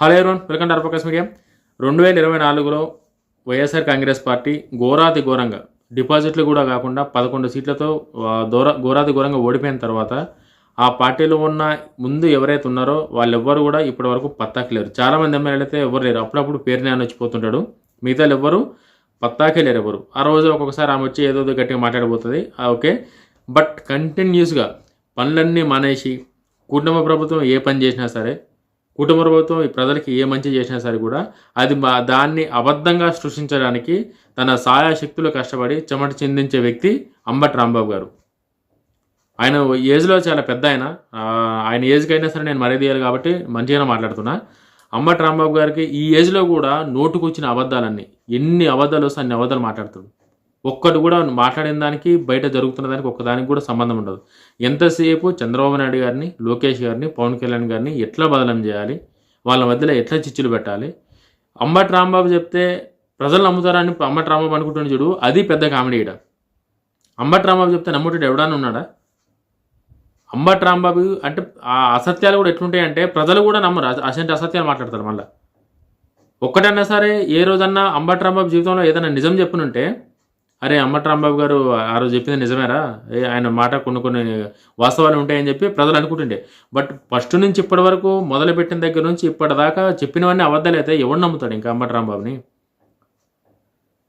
Hello everyone welcome to రెండు వేల ఇరవై నాలుగులో వైఎస్ఆర్ కాంగ్రెస్ పార్టీ ఘోరాతి ఘోరంగా డిపాజిట్లు కూడా కాకుండా పదకొండు సీట్లతో ఆ, దూర ఘోరాతి ఘోరంగా ఓడిపోయిన తర్వాత ఆ పార్టీలో ఉన్న ముందు ఎవరైతే ఉన్నారో వాళ్ళెవ్వరు కూడా ఇప్పటి వరకు పత్తాకి లేరు. చాలామంది ఎమ్మెల్యేలు అయితే ఎవరు లేరు. అప్పుడప్పుడు పేరు నేను వచ్చిపోతుంటాడు మిగతా ఎవ్వరు పత్తాకే లేరు ఎవరు. ఆ రోజు ఒక్కొక్కసారి ఆమె వచ్చి ఏదో గట్టిగా మాట్లాడబోతుంది. ఓకే. బట్ కంటిన్యూస్గా పనులన్నీ మానేసి కుటుంబ ప్రభుత్వం ఏ పని చేసినా సరే కుటుంబ ప్రభుత్వం ఈ ప్రజలకి ఏ మంచి చేసినా సరే కూడా అది మా- దాన్ని అబద్ధంగా సృష్టించడానికి తన సాయశక్తులు కష్టపడి చెమట చెందించే వ్యక్తి అంబటి రాంబాబు గారు. ఆయన ఏజ్లో చాలా పెద్ద ఆయన. ఆయన ఏజ్కి అయినా సరే నేను మరీ తీయాలి కాబట్టి మంచిగానే మాట్లాడుతున్నా. అంబటి రాంబాబు గారికి ఈ ఏజ్లో కూడా నోటుకు వచ్చిన అబద్ధాలన్నీ. ఎన్ని అబద్ధాలు వస్తే అన్ని అబద్ధాలు మాట్లాడుతున్నాడు ఒక్కటి కూడా మాట్లాడిన దానికి బయట జరుగుతున్న దానికి ఒక్కదానికి కూడా సంబంధం ఉండదు. ఎంతసేపు చంద్రబాబు నాయుడు గారిని లోకేష్ గారిని పవన్ కళ్యాణ్ గారిని ఎట్లా బదలం చేయాలి? వాళ్ళ మధ్యలో ఎట్లా చిచ్చులు పెట్టాలి? అంబటి రాంబాబు చెప్తే ప్రజలు నమ్ముతారని అంబటి రాంబాబు అనుకుంటున్న చూడు అది పెద్ద కామెడీ ఇడ అంబటి రాంబాబు చెప్తే నమ్ముతాడు ఎవడన్నా ఉన్నాడా? అంబటి రాంబాబు అంటే ఆ అసత్యాలు కూడా ఎట్లుంటాయంటే ప్రజలు కూడా నమ్మరు. అసంటి అసత్యాలు మాట్లాడతారు మళ్ళీ. ఒక్కటన్నా సరే ఏ రోజన్నా అంబటి రాంబాబు జీవితంలో ఏదైనా నిజం చెప్పనుంటే అరే అంబటి రాంబాబు గారు ఆ రోజు చెప్పింది నిజమేరా? ఏ ఆయన మాట కొన్ని కొన్ని వాస్తవాలు ఉంటాయని చెప్పి ప్రజలు అనుకుంటుండే. బట్ ఫస్ట్ నుంచి ఇప్పటి వరకు మొదలుపెట్టిన దగ్గర నుంచి ఇప్పటిదాకా చెప్పినవన్నీ అబద్ధాలు అయితే ఎవడు నమ్ముతాడు ఇంకా అమ్మట రాంబాబుని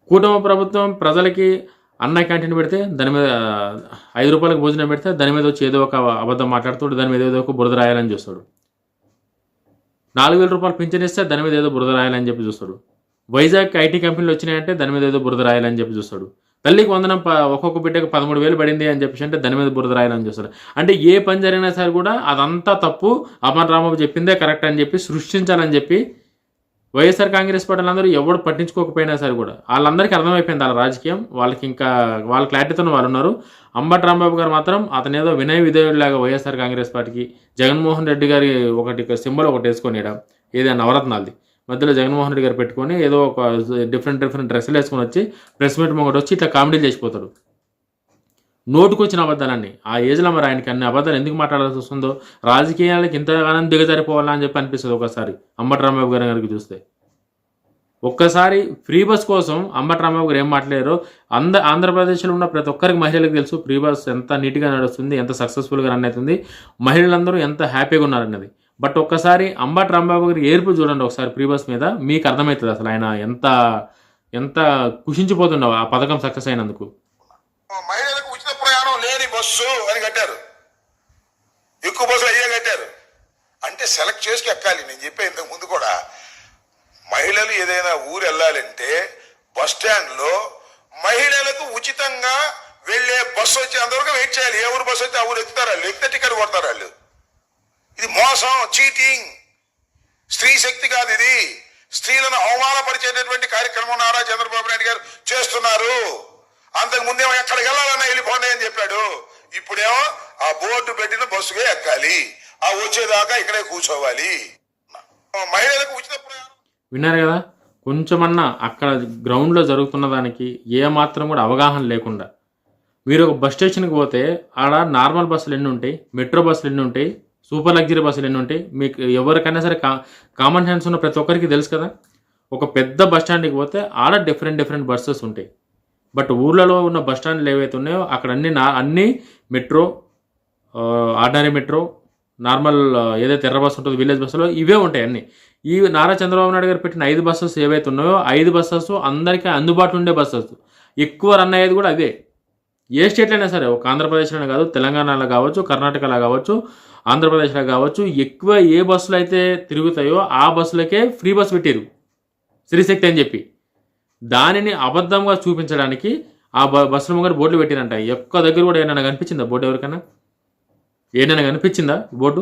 కూటమి ప్రభుత్వం ప్రజలకి అన్న క్యాంటీన్ పెడితే దాని మీద ఐదు రూపాయలకు భోజనం పెడితే దాని మీద వచ్చి ఏదో ఒక అబద్ధం మాట్లాడుతాడు దాని మీద ఏదో ఒక బురద రాయాలని చూస్తాడు. నాలుగు వేల రూపాయలు పింఛన్ ఇస్తే దాని మీద ఏదో బురద రాయాలని చెప్పి చూస్తాడు. వైజాగ్ ఐటీ కంపెనీలు వచ్చినాయంటే దాని మీద ఏదో బురద రాయాలని చెప్పి చూస్తాడు. తల్లికి వందనం ఒక్కొక్క బిడ్డకు పదమూడు వేలు పడింది అని చెప్పేసి అంటే దాని మీద బురద రాయాలని చూస్తాడు. అంటే ఏ పని జరిగినా సరే కూడా అదంతా తప్పు అమర్ రామబాబు చెప్పిందే కరెక్ట్ అని చెప్పి సృష్టించాలని చెప్పి వైఎస్ఆర్ కాంగ్రెస్ పార్టీ అందరూ ఎవడు పట్టించుకోకపోయినా సరే కూడా వాళ్ళందరికీ అర్థమైపోయింది వాళ్ళ రాజకీయం. వాళ్ళకి ఇంకా వాళ్ళ క్లారిటీతో వాళ్ళు ఉన్నారు. అంబట్ రాంబాబు గారు మాత్రం అతను ఏదో వినయ విధేయుడిలాగా వైఎస్ఆర్ కాంగ్రెస్ పార్టీకి జగన్మోహన్ రెడ్డి గారి ఒకటి సింబల్ ఒకటి వేసుకొని ఏదైనా నవరత్నాలది. మధ్యలో జగన్మోహన్ రెడ్డి గారు పెట్టుకొని ఏదో ఒక డిఫరెంట్ డిఫరెంట్ డ్రెస్సులు వేసుకొని వచ్చి ప్రెస్ మీట్ ఒకటి వచ్చి ఇట్లా కామెడీలు చేసిపోతాడు. నోటుకొచ్చిన అబద్ధాలన్నీ. ఆ ఏజ్లో మరి ఆయనకి అన్ని అబద్ధాలు ఎందుకు మాట్లాడాల్సి వస్తుందో రాజకీయాలకు ఇంతగానం దిగజారిపోవాలా అని చెప్పి అనిపిస్తుంది ఒకసారి అంబటి రాంబాబు గారి గారికి చూస్తే. ఒక్కసారి ఫ్రీ బస్ కోసం అంబటి రాంబాబు గారు ఏం మాట్లాడారో అంద ఆంధ్రప్రదేశ్లో ఉన్న ప్రతి ఒక్కరికి మహిళలకు తెలుసు ఫ్రీ బస్ ఎంత నీట్గా నడుస్తుంది ఎంత సక్సెస్ఫుల్గా రన్ అవుతుంది మహిళలందరూ ఎంత హ్యాపీగా ఉన్నారన్నది. బట్ ఒక్కసారి అంబటి రాంబాబు గారి ఏర్పు చూడండి ఒకసారి ప్రీబస్ మీద. మీకు అర్థమవుతుంది అసలు ఆయన ఎంత ఎంత కుషించిపోతుండవు ఆ పథకం సక్సెస్ అయినందుకు. మహిళలకు ఉచిత ప్రయాణం లేని బస్సు అని కట్టారు. ఎక్కువ బస్సులు అయ్యే కట్టారు. అంటే సెలెక్ట్ చేసుకు ఎక్కాలి. నేను చెప్పే ఇంతకు ముందు కూడా మహిళలు ఏదైనా ఊరు వెళ్ళాలంటే బస్ స్టాండ్లో మహిళలకు ఉచితంగా వెళ్ళే బస్సు వచ్చి అంతవరకు వెయిట్ చేయాలి. ఏ ఊరు బస్సు అయితే ఆ ఊరు ఎక్కుతారు? వాళ్ళు ఎక్కితే టికెట్ కొడతారు వాళ్ళు? ఇది మోసం చీటింగ్. స్త్రీ శక్తి కాదు ఇది. స్త్రీలను అవమానపరిచేటటువంటి కార్యక్రమం నారా చంద్రబాబు నాయుడు గారు చేస్తున్నారు. అంతకు ముందేమో ఎక్కడికి వెళ్ళాలన్నా వెళ్ళిపోండి అని చెప్పాడు. ఇప్పుడేమో ఆ బోర్డు పెట్టిన బస్సుకే ఎక్కాలి. ఆ వచ్చేదాకా ఇక్కడే కూర్చోవాలి. మహిళలకు ఉచిత ప్రయాణం. విన్నారు కదా? కొంచెమన్నా అక్కడ గ్రౌండ్లో జరుగుతున్న దానికి ఏమాత్రం కూడా అవగాహన లేకుండా. మీరు ఒక బస్ స్టేషన్కి పోతే ఆడ నార్మల్ బస్సులు ఎన్ని ఉంటాయి మెట్రో బస్సులు ఎన్ని ఉంటాయి సూపర్ లగ్జరీ బస్సులు ఎన్ని ఉంటాయి? మీకు ఎవరికైనా సరే కా కామన్ హ్యాండ్స్ ఉన్న ప్రతి ఒక్కరికి తెలుసు కదా? ఒక పెద్ద బస్ స్టాండ్కి పోతే ఆడ డిఫరెంట్ డిఫరెంట్ బస్సెస్ ఉంటాయి. బట్ ఊర్లలో ఉన్న బస్ స్టాండ్లు ఏవైతే ఉన్నాయో అక్కడ అన్ని నా అన్ని మెట్రో ఆర్డినరీ మెట్రో నార్మల్ ఏదైతే ఎర్ర బస్సు ఉంటుందో విలేజ్ బస్సులో ఇవే ఉంటాయి అన్ని. ఈ నారా చంద్రబాబు నాయుడు గారు పెట్టిన ఐదు బస్సెస్ ఏవైతే ఉన్నాయో ఐదు బస్సెస్ అందరికీ అందుబాటులో ఉండే బస్సెస్. ఎక్కువ రన్ అయ్యేది కూడా అదే. ఏ స్టేట్లో అయినా సరే ఒక ఆంధ్రప్రదేశ్లోనే కాదు తెలంగాణలో కావచ్చు కర్ణాటకలో కావచ్చు ఆంధ్రప్రదేశ్లో కావచ్చు ఎక్కువ ఏ బస్సులు అయితే తిరుగుతాయో ఆ బస్సులకే ఫ్రీ బస్ పెట్టారు శ్రీశక్తి అని చెప్పి. దానిని అబద్ధంగా చూపించడానికి ఆ బ బస్సుల ముంగర బోర్డులు పెట్టినంట ఒక్క దగ్గర కూడా ఏమైనా కనిపించిందా బోర్డు ఎవరికైనా ఏమైనా కనిపించిందా బోర్డు?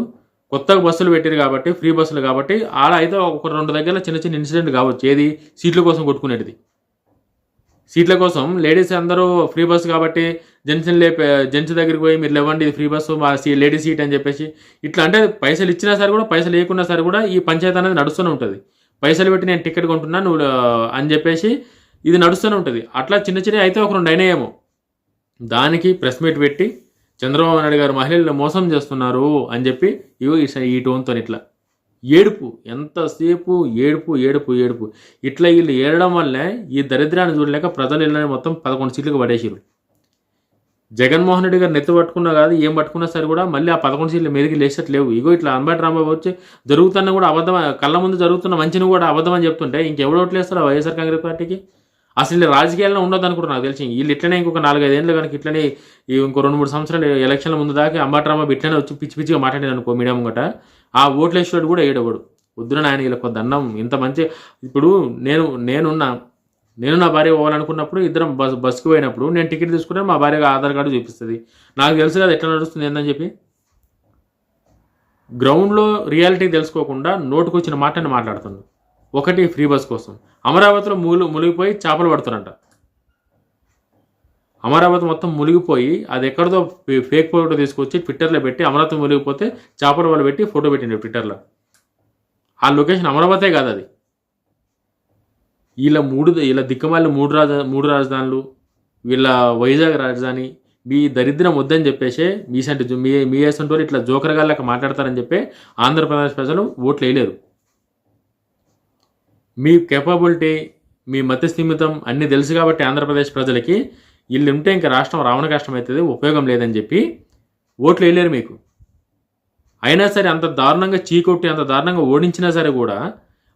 కొత్తగా బస్సులు పెట్టారు కాబట్టి ఫ్రీ బస్సులు కాబట్టి ఆడ అయితే ఒక రెండు దగ్గర చిన్న చిన్న ఇన్సిడెంట్ కావచ్చు. ఏది? సీట్ల కోసం కొట్టుకునేది సీట్ల కోసం లేడీస్ అందరూ ఫ్రీ బస్సు కాబట్టి జంక్షన్ లే జెంట్స్ దగ్గరికి పోయి మీరు లేవండి ఇది ఫ్రీ బస్సు మా సీ లేడీ సీట్ అని చెప్పేసి ఇట్లా అంటే పైసలు ఇచ్చినా సరే కూడా పైసలు లేకున్నా సరే కూడా ఈ పంచాయతీ అనేది నడుస్తూనే ఉంటుంది. పైసలు పెట్టి నేను టికెట్ కొంటున్నా నువ్వు అని చెప్పేసి ఇది నడుస్తూనే ఉంటుంది. అట్లా చిన్న చిన్న అయితే ఒక రెండు అయినాయేమో. దానికి ప్రెస్ మీట్ పెట్టి చంద్రబాబు నాయుడు గారు మహిళలు మోసం చేస్తున్నారు అని చెప్పి ఇవి ఈ టోన్తో ఇట్లా. ఏడుపు ఎంతసేపు ఏడుపు ఏడుపు ఏడుపు. ఇట్లా వీళ్ళు ఏడడం వల్లే ఈ దరిద్రాన్ని చూడలేక ప్రజలు ఇళ్ళని మొత్తం పదకొండు సీట్లకు పడేసారు జగన్మోహన్ రెడ్డి గారు నెత్తి పట్టుకున్నా కాదు ఏం పట్టుకున్నా సరే కూడా మళ్ళీ ఆ పదకొండు సీట్లు మీదకి లేచట్లేవు. ఇగో ఇట్లా అంబటి రాంబాబు వచ్చి జరుగుతున్న కూడా అబద్ధం కళ్ళ ముందు జరుగుతున్న మంచిని కూడా అబద్ధం అని చెప్తుంటే ఇంకెవడు ఓట్లేస్తారు వైఎస్ఆర్ కాంగ్రెస్ పార్టీకి? అసలు రాజకీయాల్లో ఉండదు అనుకుంటారు నాకు తెలిసి. వీళ్ళు ఇట్లనే ఇంకొక నాలుగైదేళ్ళు కనుక ఇట్లనే ఇంకో రెండు మూడు సంవత్సరాలు ఎలక్షన్ల ముందు దాకా అంబటి రాంబాబు ఇట్లనే వచ్చి పిచ్చి పిచ్చిగా మాట్లాడేది అనుకో మీడియా ముంగట. ఆ ఓట్లేసేవాడు కూడా ఏడవడు. వద్దున ఆయన వీళ్ళకి అన్నం ఇంత మంచి ఇప్పుడు నేను నేనున్నా నేను నా భార్య పోవాలనుకున్నప్పుడు ఇద్దరం బస్ బస్కి పోయినప్పుడు నేను టికెట్ తీసుకుంటే మా భార్యగా ఆధార్ కార్డు చూపిస్తుంది. నాకు తెలుసు కదా ఎట్లా నడుస్తుంది ఏందని చెప్పి. గ్రౌండ్లో రియాలిటీ తెలుసుకోకుండా నోటుకొచ్చిన మాటని మాట్లాడుతుంది. ఒకటి ఫ్రీ బస్ కోసం. అమరావతిలో ములు మునిగిపోయి చేపలు పడుతున్నట. అమరావతి మొత్తం మునిగిపోయి అది ఎక్కడితో ఫేక్ ఫోటో తీసుకొచ్చి ట్విట్టర్లో పెట్టి అమరావతి మునిగిపోతే చేపల వాళ్ళు పెట్టి ఫోటో పెట్టిండు ట్విట్టర్లో. ఆ లొకేషన్ అమరావతే కాదు అది. వీళ్ళ మూడు వీళ్ళ దిక్కుమాలి మూడు రాజ మూడు రాజధానులు వీళ్ళ వైజాగ్ రాజధాని మీ దరిద్రం వద్దని చెప్పేసి మీసంటి మీ మీ వేసంటి ఇట్లా జోకరగాళ్ళకి మాట్లాడతారని చెప్పి ఆంధ్రప్రదేశ్ ప్రజలు ఓట్లు వేయలేరు మీ కెపాబిలిటీ మీ మత స్థిమితం అన్నీ తెలుసు కాబట్టి ఆంధ్రప్రదేశ్ ప్రజలకి వీళ్ళు ఉంటే ఇంకా రాష్ట్రం రావణ కష్టం అవుతుంది ఉపయోగం లేదని చెప్పి ఓట్లు వేయలేరు మీకు. అయినా సరే అంత దారుణంగా చీకొట్టి అంత దారుణంగా ఓడించినా సరే కూడా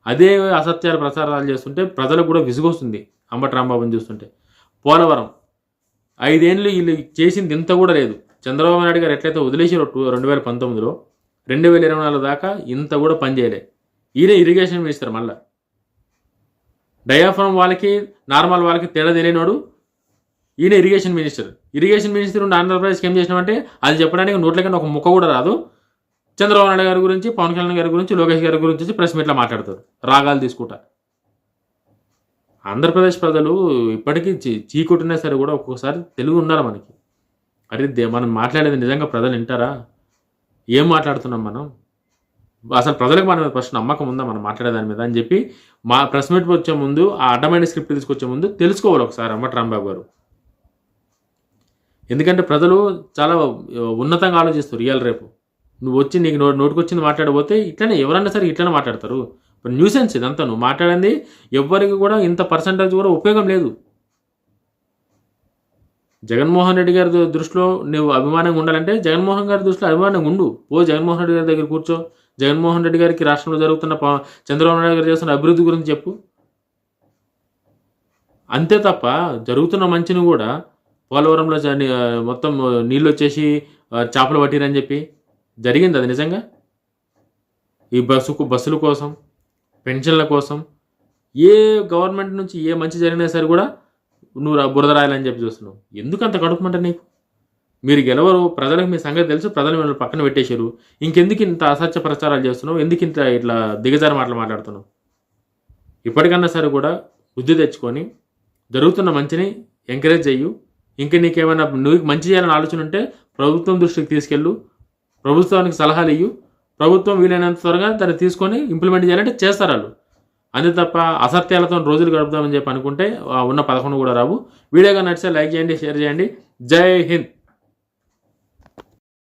అదే అసత్యాలు ప్రసారాలు చేస్తుంటే ప్రజలకు కూడా విసుగొస్తుంది అంబటి రాంబాబుని చూస్తుంటే. పోలవరం. ఐదేళ్ళు వీళ్ళు చేసింది ఇంత కూడా లేదు. చంద్రబాబు నాయుడు గారు ఎట్లయితే వదిలేసారో టూ రెండు వేల పంతొమ్మిదిలో రెండు వేల ఇరవై నాలుగు దాకా ఇంత కూడా పనిచేయలే ఈయన ఇరిగేషన్ మినిస్టర్ మళ్ళా. డయాఫ్రమ్ వాళ్ళకి నార్మల్ వాళ్ళకి తేడా తెలియనోడు ఈయన ఇరిగేషన్ మినిస్టర్ ఇరిగేషన్ మినిస్టర్ ఉండి ఆంధ్రప్రదేశ్కి ఏం చేసినామంటే అది చెప్పడానికి నోట్ల కన్నా ఒక ముక్క కూడా రాదు. చంద్రబాబు నాయుడు గారి గురించి పవన్ కళ్యాణ్ గారి గురించి లోకేష్ గారి గురించి ప్రెస్ మీట్లో మాట్లాడతారు. రాగాలు తీసుకుంటారు ఆంధ్రప్రదేశ్ ప్రజలు ఇప్పటికీ చీ చీకొట్టినా సరే కూడా ఒక్కొక్కసారి తెలుగు ఉండాలి మనకి. అరే దే- మనం మాట్లాడేది నిజంగా ప్రజలు వింటారా? ఏం మాట్లాడుతున్నాం మనం? అసలు ప్రజలకు మన మీద ఫస్ట్ నమ్మకం ఉందా మనం మాట్లాడే దాని మీద అని చెప్పి మా ప్రెస్ మీట్ వచ్చే ముందు ఆ అడ్డమైన స్క్రిప్ట్ తీసుకొచ్చే ముందు తెలుసుకోవాలి ఒకసారి అమ్మ రాంబాబు గారు. ఎందుకంటే ప్రజలు చాలా ఉన్నతంగా ఆలోచిస్తారు రియల్ రేపు. నువ్వు వచ్చి నీకు నో నోటుకొచ్చింది మాట్లాడబోతే ఇట్లనే ఎవరన్నా సరే ఇట్లనే మాట్లాడతారు. ఇప్పుడు న్యూసెన్స్ ఇదంతా నువ్వు మాట్లాడింది ఎవ్వరికి కూడా ఇంత పర్సంటేజ్ కూడా ఉపయోగం లేదు. జగన్మోహన్ రెడ్డి గారి దృష్టిలో నువ్వు అభిమానంగా ఉండాలంటే జగన్మోహన్ గారి దృష్టిలో అభిమానంగా ఉండు. ఓ జగన్మోహన్ రెడ్డి గారి దగ్గర కూర్చో. జగన్మోహన్ రెడ్డి గారికి రాష్ట్రంలో జరుగుతున్న చంద్రబాబు నాయుడు గారు చేస్తున్న అభివృద్ధి గురించి చెప్పు. అంతే తప్ప జరుగుతున్న మంచిని కూడా పోలవరంలో మొత్తం నీళ్ళు వచ్చేసి చేపలు పట్టిరని చెప్పి జరిగింది అది నిజంగా? ఈ బస్సుకు బస్సుల కోసం పెన్షన్ల కోసం ఏ గవర్నమెంట్ నుంచి ఏ మంచి జరిగినా సరే కూడా నువ్వు రా- బురద రాయాలని చెప్పి చూస్తున్నావు. ఎందుకు అంత కడుపుమంట నీకు? మీరు గెలవరు ప్రజలకు మీ సంగతి తెలుసు ప్రజలు మిమ్మల్ని పక్కన పెట్టేశారు. ఇంకెందుకు ఇంత అసత్య ప్రచారాలు చేస్తున్నావు? ఎందుకు ఇంత ఇట్లా దిగజారి మాటలు మాట్లాడుతున్నావు? ఇప్పటికన్నా సరే కూడా బుద్ధి తెచ్చుకొని జరుగుతున్న మంచిని ఎంకరేజ్ చెయ్యు. ఇంకా నీకేమైనా నువ్వు మంచి చేయాలని ఆలోచన ఉంటే ప్రభుత్వం దృష్టికి తీసుకెళ్ళు ప్రభుత్వానికి సలహాలు ఇయ్యు ప్రభుత్వం వీలైనంత త్వరగా దాన్ని తీసుకొని ఇంప్లిమెంట్ చేయాలంటే చేస్తారు వాళ్ళు. అంతే తప్ప అసత్యాలతో రోజులు గడుపుదామని చెప్పి అనుకుంటే ఉన్న పథకం కూడా రావు. వీడియోగా నచ్చితే లైక్ చేయండి షేర్ చేయండి. జై హింద్.